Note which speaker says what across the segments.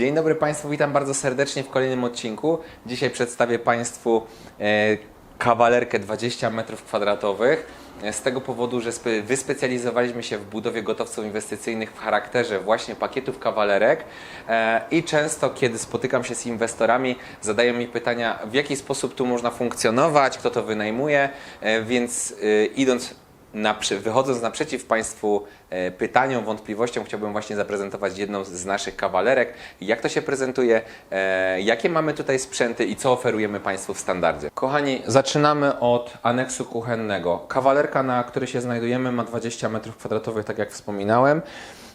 Speaker 1: Dzień dobry Państwu, witam bardzo serdecznie w kolejnym odcinku. Dzisiaj przedstawię Państwu e, kawalerkę 20 m2. e, Z tego powodu, że spe- wyspecjalizowaliśmy się w budowie gotowców inwestycyjnych w charakterze właśnie pakietów kawalerek e, i często, kiedy spotykam się z inwestorami, zadają mi pytania, w jaki sposób tu można funkcjonować, kto to wynajmuje, więc idąc Wychodząc naprzeciw Państwu e, pytaniom, wątpliwościom, chciałbym właśnie zaprezentować jedną z naszych kawalerek. Jak to się prezentuje, e, jakie mamy tutaj sprzęty i co oferujemy Państwu w standardzie. Kochani, zaczynamy od aneksu kuchennego. Kawalerka, na której się znajdujemy, ma 20 m2, tak jak wspominałem.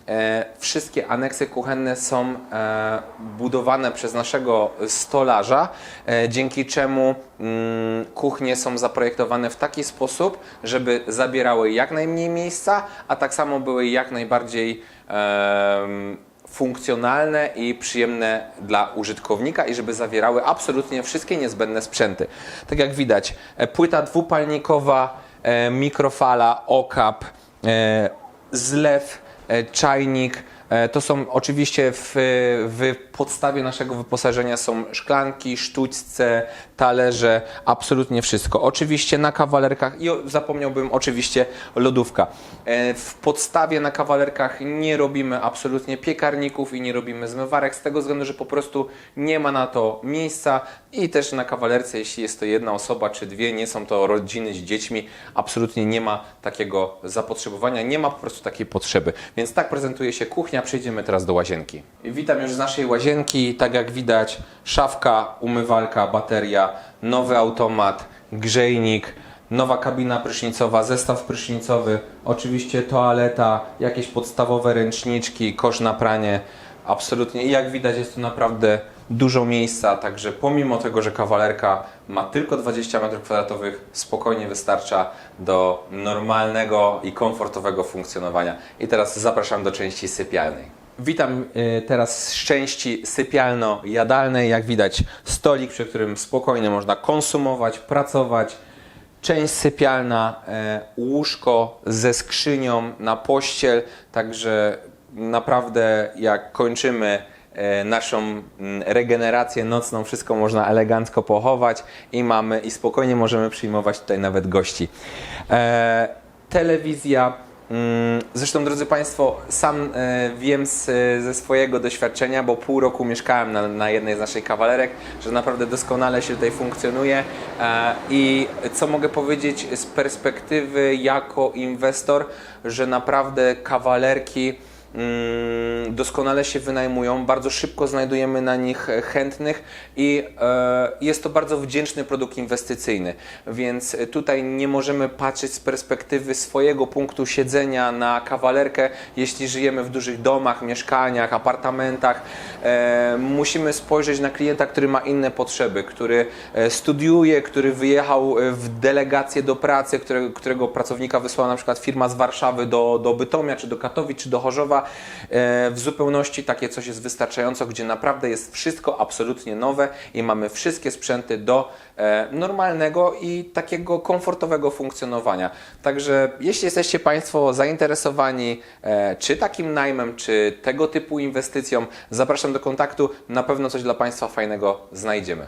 Speaker 1: E, Wszystkie aneksy kuchenne są e, budowane przez naszego stolarza, e, dzięki czemu mm, kuchnie są zaprojektowane w taki sposób, żeby zabierały jak najmniej miejsca, a tak samo były jak najbardziej funkcjonalne i przyjemne dla użytkownika i żeby zawierały absolutnie wszystkie niezbędne sprzęty. Tak jak widać, płyta dwupalnikowa, mikrofala, okap, zlew, czajnik. E, To są oczywiście w, w podstawie naszego wyposażenia są szklanki, sztućce, talerze, absolutnie wszystko. Oczywiście na kawalerkach i zapomniałbym oczywiście lodówka. E, W podstawie na kawalerkach nie robimy absolutnie piekarników i nie robimy zmywarek z tego względu, że po prostu nie ma na to miejsca i też na kawalerce, jeśli jest to jedna osoba czy dwie, nie są to rodziny z dziećmi, absolutnie nie ma takiego zapotrzebowania, nie ma po prostu takiej potrzeby. Więc tak prezentuje się kuchnia. Przejdziemy teraz do łazienki. Witam już z naszej łazienki. Tak jak widać, szafka, umywalka, bateria, nowy automat, grzejnik, nowa kabina prysznicowa, zestaw prysznicowy, oczywiście toaleta, jakieś podstawowe ręczniczki, kosz na pranie. Absolutnie. I jak widać, jest tu naprawdę dużo miejsca, także pomimo tego, że kawalerka ma tylko 20 m2, spokojnie wystarcza do normalnego i komfortowego funkcjonowania. I teraz zapraszam do części sypialnej. Witam y, teraz z części sypialno-jadalnej. Jak widać, stolik, przy którym spokojnie można konsumować, pracować. Część sypialna, e, łóżko ze skrzynią na pościel, także naprawdę jak kończymy naszą mm, regenerację nocną, wszystko można elegancko pochować i mamy i spokojnie możemy przyjmować tutaj nawet gości. E, telewizja. mm, Zresztą, drodzy Państwo, sam e, wiem z, ze swojego doświadczenia, bo pół roku mieszkałem na, na jednej z naszych kawalerek, że naprawdę doskonale się tutaj funkcjonuje. E, I co mogę powiedzieć z perspektywy jako inwestor, że naprawdę kawalerki doskonale się wynajmują, bardzo szybko znajdujemy na nich chętnych i e, jest to bardzo wdzięczny produkt inwestycyjny, więc tutaj nie możemy patrzeć z perspektywy swojego punktu siedzenia na kawalerkę, jeśli żyjemy w dużych domach, mieszkaniach, apartamentach. E, musimy spojrzeć na klienta, który ma inne potrzeby, który e, studiuje, który wyjechał w delegację do pracy, którego, którego pracownika wysłała na przykład firma z Warszawy do, do Bytomia, czy do Katowic, czy do Chorzowa. E, w zupełności takie coś jest wystarczająco, gdzie naprawdę jest wszystko absolutnie nowe i mamy wszystkie sprzęty do e, normalnego i takiego komfortowego funkcjonowania. Także jeśli jesteście Państwo zainteresowani e, czy takim najmem, czy tego typu inwestycją, zapraszam do kontaktu. Na pewno coś dla Państwa fajnego znajdziemy.